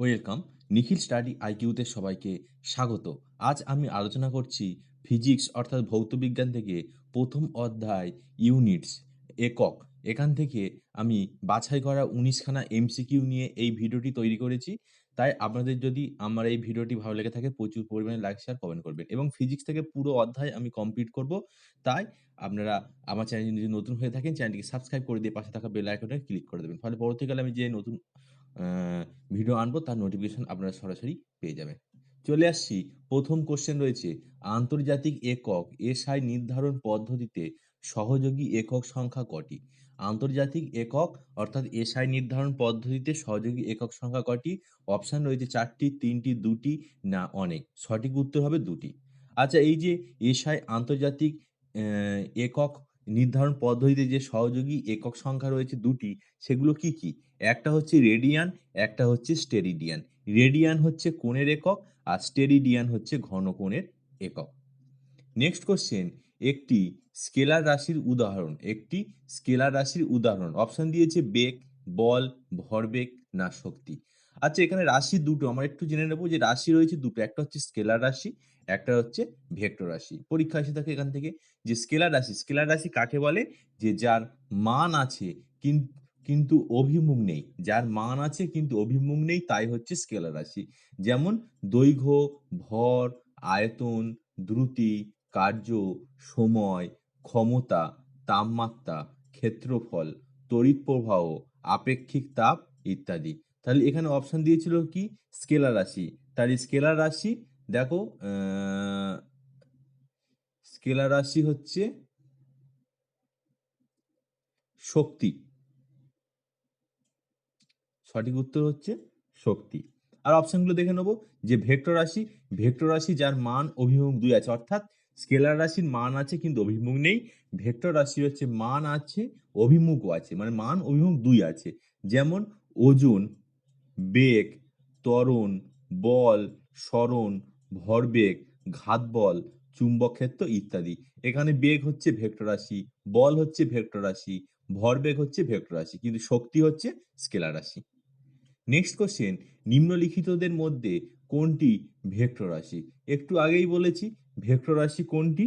Welcome. নিখিল study আইকিউতে সবাইকে স্বাগত। আজ আমি আলোচনা করছি ফিজিক্স অর্থাৎ ভৌতবিজ্ঞান থেকে প্রথম অধ্যায় ইউনিটস একক। এখান থেকে আমি বাছাই করা উনিশখানা এমসিকিউ নিয়ে এই ভিডিওটি তৈরি করেছি। তাই আপনাদের যদি আমার এই ভিডিওটি ভালো লেগে থাকে, প্রচুর পরিমাণে লাইক, শেয়ার, কমেন্ট করবেন এবং ফিজিক্স থেকে পুরো অধ্যায় আমি কমপ্লিট করব। তাই আপনারা আমার চ্যানেল যদি নতুন হয়ে থাকেন, চ্যানেলটিকে সাবস্ক্রাইব করে দিয়ে পাশে থাকা বেল আইকনে ক্লিক করে দেবেন। ফলে পরবর্তীকালে আমি যে নতুন ভিডিও আনব, তার নোটিফিকেশন আপনারা সরাসরি পেয়ে যাবেন। চলে আসছি, প্রথম কোশ্চেন রয়েছে, আন্তর্জাতিক একক এসআই নির্ধারণ পদ্ধতিতে সহযোগী একক সংখ্যা কটি? আন্তর্জাতিক একক, অর্থাৎ এসআই নির্ধারণ পদ্ধতিতে সহযোগী একক সংখ্যা কটি? অপশান রয়েছে চারটি, তিনটি, দুটি, না অনেক? সঠিক উত্তর হবে দুটি। আচ্ছা এই যে এসআই আন্তর্জাতিক একক নির্ধারণ পদ্ধতিতে যে সহযোগী একক সংখ্যা রয়েছে দুটি, সেগুলো কি কি? একটা হচ্ছে রেডিয়ান, একটা হচ্ছে স্টেরিডিয়ান। রেডিয়ান হচ্ছে কোণের একক আর স্টেরিডিয়ান হচ্ছে ঘনকোণের একক। নেক্সট কোশ্চেন একটি স্কেলার রাশির উদাহরণ, একটি স্কেলার রাশির উদাহরণ। অপশন দিয়েছে বেগ, বল, ভরবেগ না শক্তি। আচ্ছা এখানে রাশি দুটো, আমরা একটু জেনে নেব যে রাশি রয়েছে দুটো, একটা হচ্ছে স্কেলার রাশি, একটা হচ্ছে ভেক্টর রাশি। পরীক্ষা এসে থাকে এখান থেকে যে স্কেলার রাশি স্কেলার রাশি কাকে বলে? যে যার মান আছে কিন্তু কিন্তু অভিমুখ নেই। যার মান আছে কিন্তু অভিমুখ নেই, তাই হচ্ছে স্কেলার রাশি। যেমন দৈর্ঘ্য, ভর, আয়তন, দ্রুতি, কার্য, সময়, ক্ষমতা, তাপমাত্রা, ক্ষেত্রফল, তড়িৎ প্রবাহ, আপেক্ষিক তাপ ইত্যাদি। তাহলে এখানে অপশন দিয়েছিল কি? স্কেলার রাশি। তাহলে স্কেলার রাশি, দেখো স্কেলার রাশি হচ্ছে শক্তি। সঠিক উত্তর হচ্ছে শক্তি। আর অপশনগুলো দেখে নেব, যে ভেক্টর রাশি ভেক্টর রাশি যার মান অভিমুখ দুই আছে, অর্থাৎ স্কেলার রাশির মান আছে কিন্তু অভিমুখ নেই, ভেক্টর রাশি হচ্ছে মান আছে অভিমুখও আছে মানে মান অভিমুখ দুই আছে। যেমন ওজন, বেগ, ত্বরণ, বল সরণ ভরবেগ ঘাত বল চুম্বক ক্ষেত্র ইত্যাদি। এখানে বেগ হচ্ছে ভেক্টর রাশি, বল হচ্ছে ভেক্টর রাশি, ভরবেগ হচ্ছে ভেক্টর রাশি, কিন্তু শক্তি হচ্ছে স্কেলার রাশি। নেক্সট কোশ্চেন নিম্নলিখিতদের মধ্যে কোনটি ভেক্টর রাশি? একটু আগেই বলেছি, ভেক্টর রাশি কোনটি?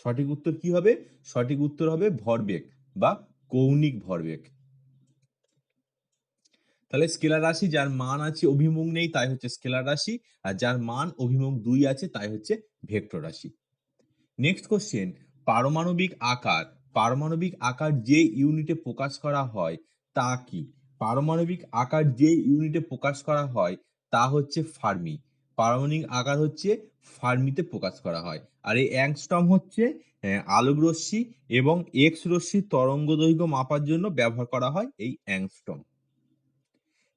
সঠিক উত্তর কি হবে? সঠিক উত্তর হবে ভরবেগ বা কৌণিক ভরবেগ। তাহলে স্কেলার রাশি, যার মান আছে অভিমুখ নেই, তাই হচ্ছে স্কেলার রাশি, আর যার মান অভিমুখ দুই আছে, তাই হচ্ছে ভেক্টর রাশি। নেক্সট কোশ্চেন পারমাণবিক আকার পারমাণবিক আকার যে ইউনিটে প্রকাশ করা হয়, তা কি? পারমাণবিক আকার যে ইউনিটে প্রকাশ করা হয়, তা হচ্ছে ফার্মি। পারমাণবিক আকার হচ্ছে ফার্মিতে প্রকাশ করা হয়। আর এই অ্যাংস্টম হচ্ছে আলোক রশ্মি এবং এক্স রশ্মির তরঙ্গ দৈর্ঘ্য মাপার জন্য ব্যবহার করা হয় এই অ্যাংস্টম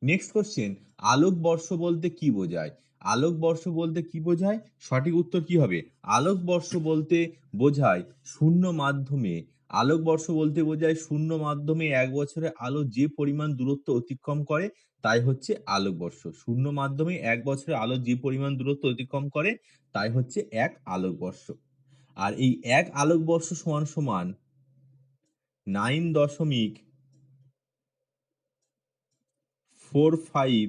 নেক্সট কোশ্চেন আলোক বর্ষ বলতে কি বোঝায়? আলোক বর্ষ বলতে কি বোঝায়? সঠিক উত্তর কি হবে? আলোক বর্ষ বলতে বোঝায় শূন্য মাধ্যমে আলোক বর্ষ বলতে বোঝায় শূন্য মাধ্যমে এক বছরে আলো যে পরিমাণ দূরত্ব অতিক্রম করে, তাই হচ্ছে আলোকবর্ষ। শূন্য মাধ্যমে এক বছরে আলো যে পরিমাণ দূরত্ব অতিক্রম করে, তাই হচ্ছে এক আলোকবর্ষ। আর এই এক আলোকবর্ষ সমান সমান নাইন দশমিক four five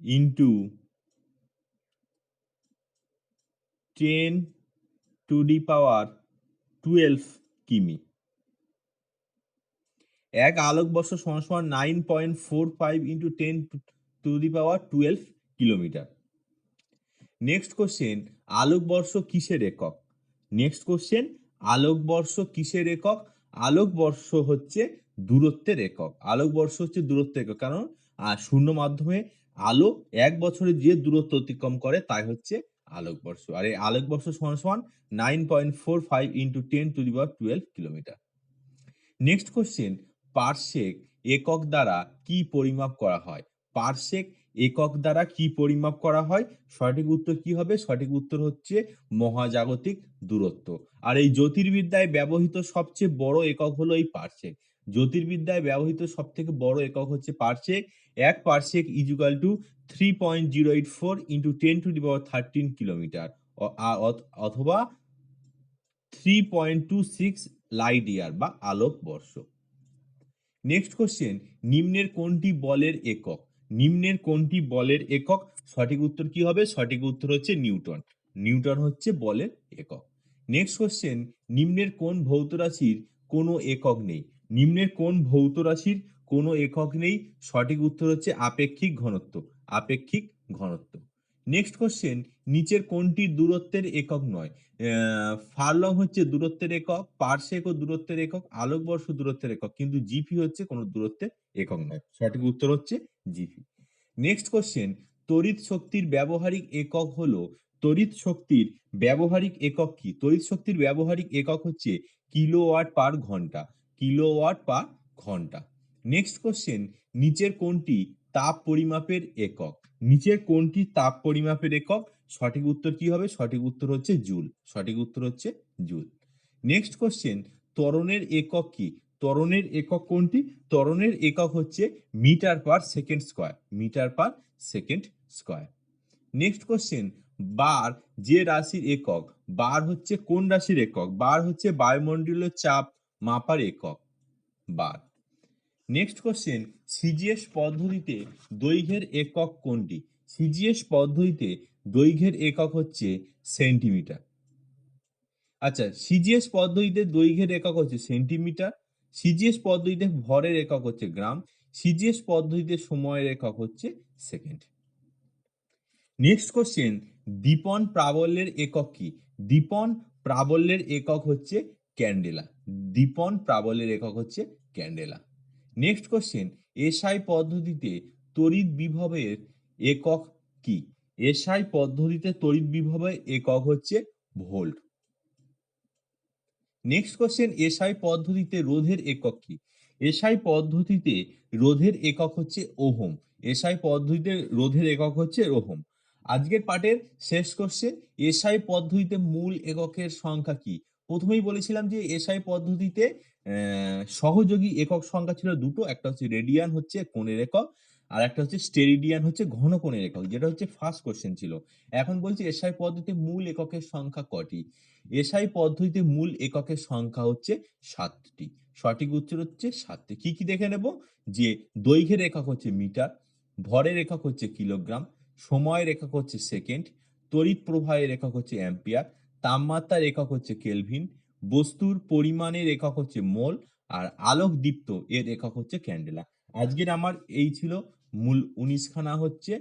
into ten to the power twelve কিমি? এক আলোকবর্ষ সমান সমান nine point four five into ten to the power twelve kilometre next question আলোকবর্ষ কিসের একক? নেক্সট কোশ্চেন আলোকবর্ষ কিসের একক? আলোকবর্ষ হচ্ছে দূরত্বের একক। আলোকবর্ষ হচ্ছে দূরত্বের একক। কারণ শূন্য মাধ্যমে আলো এক বছরে যে দূরত্ব অতিক্রম করে, তাই হচ্ছে আলোকবর্ষ আর এই আলোকবর্ষ সমান সমান nine point four five into ten to the twelve kilometre next question parsec একক দ্বারা কি পরিমাপ করা হয়? পারসেক একক দ্বারা কি পরিমাপ করা হয়? সঠিক উত্তর কি হবে? সঠিক উত্তর হচ্ছে মহাজাগতিক দূরত্ব। আর এই জ্যোতির্বিদ্যায় ব্যবহৃত সবচেয়ে বড় একক হলো এই পারসেক জ্যোতির্বিদ্যায় ব্যবহৃত সব থেকে বড় একক হচ্ছে পারসেক এক parsec equal to three point zero eight four into ten to the power thirteen kilometre অথবা three point two six light year বা আলোক বর্ষ। নেক্সট কোশ্চেন নিম্নের কোনটি বলের একক? নিম্নের কোনটি বলের একক? সঠিক উত্তর কি হবে? সঠিক উত্তর হচ্ছে নিউটন। নিউটন হচ্ছে বলের একক। নেক্সট কোশ্চেন নিম্নের কোন ভৌত রাশির কোনো একক নেই? নিম্নের কোন ভৌত রাশির কোনো একক নেই? সঠিক উত্তর হচ্ছে আপেক্ষিক ঘনত্ব আপেক্ষিক ঘনত্ব। নেক্সট কোশ্চেন নিচের কোনটি দূরত্বের একক নয়? ফারলং হচ্ছে দূরত্বের একক পারসেক ও দূরত্বের একক, আলোকবর্ষ দূরত্বের একক, কিন্তু জিপি হচ্ছে কোনো দূরত্বের একক নয়। সঠিক উত্তর হচ্ছে জিপি নেক্সট কোশ্চেন তড়িৎ শক্তির ব্যবহারিক একক হলো, তড়িৎ শক্তির ব্যবহারিক একক কি? তড়িৎ শক্তির ব্যবহারিক একক হচ্ছে কিলোওয়াট পার ঘণ্টা। কিলোওয়াট পার ঘণ্টা। নেক্সট কোশ্চেন নিচের কোনটি তাপ পরিমাপের একক। নিচের কোনটি তাপ পরিমাপের একক, সঠিক উত্তর কি হবে? সঠিক উত্তর হচ্ছে জুল। সঠিক উত্তর হচ্ছে জুল। নেক্সট কোশ্চেন ত্বরণের একক কি? ত্বরণের একক কোনটি ত্বরণের একক হচ্ছে metre per second square. Metre per second square. Next question বার যে রাশির একক, বার হচ্ছে কোন রাশির একক? বার হচ্ছে বায়ুমণ্ডলীয় চাপ মাপার একক। বার নেক্সট কোশ্চেন সিজিএস পদ্ধতিতে দৈর্ঘ্যের একক কোনটি? সিজিএস পদ্ধতিতে দৈর্ঘ্যের একক হচ্ছে সেন্টিমিটার। আচ্ছা সিজিএস পদ্ধতিতে দৈর্ঘ্যের একক হচ্ছে সেন্টিমিটার। সিজিএস পদ্ধতিতে ভরের একক হচ্ছে গ্রাম। সিজিএস পদ্ধতিতে সময়ের একক হচ্ছে সেকেন্ড। নেক্সট কোশ্চেন দীপন প্রাবল্যের একক কি? দীপন প্রাবল্যের একক হচ্ছে ক্যান্ডেলা। দীপন প্রাবল্যের একক হচ্ছে ক্যান্ডেলা। নেক্সট কোশ্চেন এসআই পদ্ধতিতে তড়িৎ বিভবের একক কি? এসআই পদ্ধতিতে তড়িৎ বিভবের একক হচ্ছে ভোল্ট। নেক্সট কোশ্চেন এসআই পদ্ধতিতে রোধের একক কি? এসআই পদ্ধতিতে রোধের একক হচ্ছে ওহম। এসআই পদ্ধতিতে রোধের একক হচ্ছে ওহম। আজকের পাঠের শেষ কোশ্চেন এসআই পদ্ধতিতে মূল এককের সংখ্যা কি? প্রথমেই বলেছিলাম যে এসআই পদ্ধতিতে সহযোগী একক সংখ্যা ছিল দুটো, একটা হচ্ছে রেডিয়ান হচ্ছে কোণের একক, আর একটা হচ্ছে স্টেরিডিয়ান হচ্ছে ঘন কোণের একক, যেটা হচ্ছে ফার্স্ট কোশ্চেন ছিল। এখন বলছি এসআই পদ্ধতিতে মূল এককের সংখ্যা কটি? এসআই পদ্ধতিতে মূল এককের সংখ্যা হচ্ছে সাতটি। সঠিক উত্তর হচ্ছে সাতটি। কি কি দেখে নেব? যে দৈর্ঘ্যের একক হচ্ছে মিটার, ভরের একক হচ্ছে কিলোগ্রাম, সময়ের একক হচ্ছে সেকেন্ড, তড়িৎ প্রবাহের একক হচ্ছে অ্যাম্পিয়ার তাপমাত্রার একক হচ্ছে কেলভিন, বস্তুর পরিমাণের একক হচ্ছে মোল, আর আলোক দীপ্ত এর একক হচ্ছে ক্যান্ডেলা। আজকের আমার এই ছিল মূল উনিশখানা হচ্ছে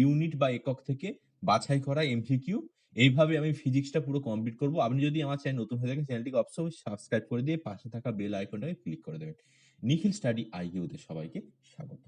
ইউনিট বা একক থেকে বাছাই করা এমসিকিউ। এইভাবে আমি ফিজিক্সটা পুরো কমপ্লিট করব। আপনি যদি আমার চ্যানেল নতুন হয়ে থাকেন, চ্যানেলটিকে অবশ্যই সাবস্ক্রাইব করে দিয়ে পাশে থাকা বেল আইকনটাকে ক্লিক করে দেবেন। নিখিল স্টাডি আইকিউতে সবাইকে স্বাগত।